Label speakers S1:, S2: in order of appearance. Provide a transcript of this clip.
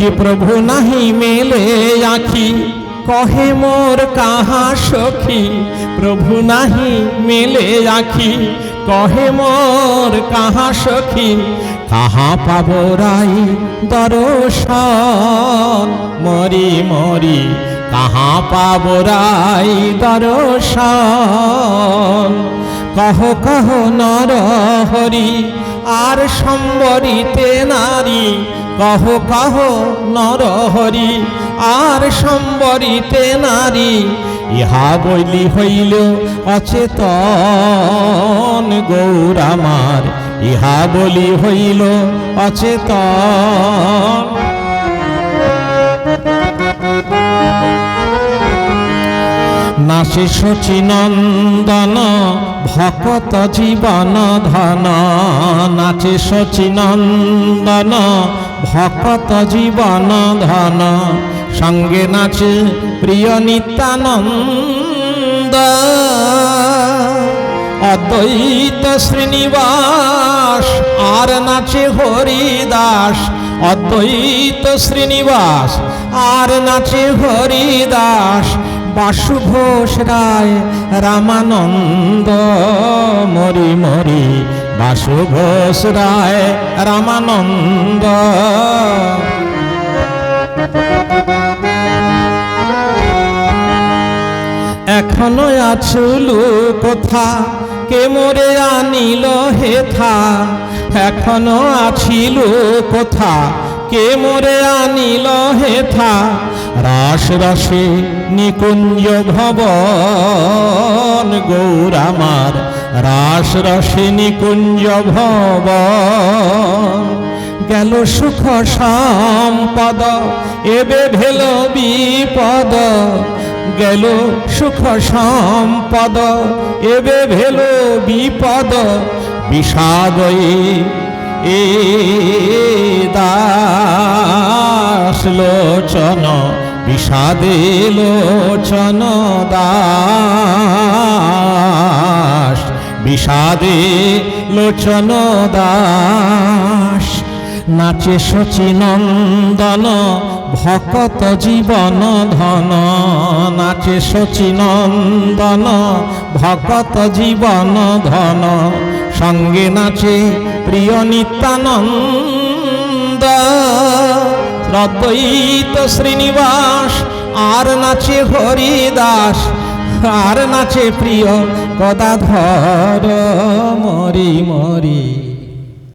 S1: যে প্রভু নাহি মেলে আখি, কহে মোর কাহা সখী। প্রভু নাহি মেলে আখি, কহে মোর কাহা সখী। কাহা পাব রাই দর্শন মরি মরি। কাহা পাব রাই দর্শন কহ কহ নর হরি, আর সম্বরিতে নারী কহ কহ নরহরি আর সম্বরিতে নারী, ইহা বইলি হইল অচেতন গৌরামার। ইহা বলি হইল অচেতন নাচে শচীনন্দন ভকত জীবন ধন। নাচে শচীনন্দন ভকত জীবন ধন। সঙ্গে নাচে প্রিয় নিত্যানন্দ। অদ্বৈত শ্রীনিবাস, আর নাচে হরিদাস। অদ্বৈত শ্রীনিবাস, আর নাচে হরিদাস। বাসু ঘোষ রায় রামানন্দ, মরি মরি। বাসু ঘোষ রায় রামানন্দ। এখনও আছুল কোথা কে মোরে আনিল হেথা? এখনও আছিল কোথা কে মোরে আনিল হেথা? রাস রসে নিকুঞ্জ ভবন, গৌর আমার। রাস রসে নিকুঞ্জ ভবন, গেল সুখ সম্পদ, এবে ভেল বিপদ। গেল সুখ সম্পদ, এবে ভেল বিপদ। বিষাদয়ে এ দাস লোচন বিষাদে লোচন দাস, বিষাদে লোচন দাস। নাচে শচীনন্দন ভকত জীবন ধন। নাচে শচীনন্দন ভকত জীবন ধন। সঙ্গে নাচে প্রিয় নিত্যানন্দ। রদ্বৈত শ্রীনিবাস আর নাচে হরিদাস আর নাচে প্রিয় গদাধর মরি মরি।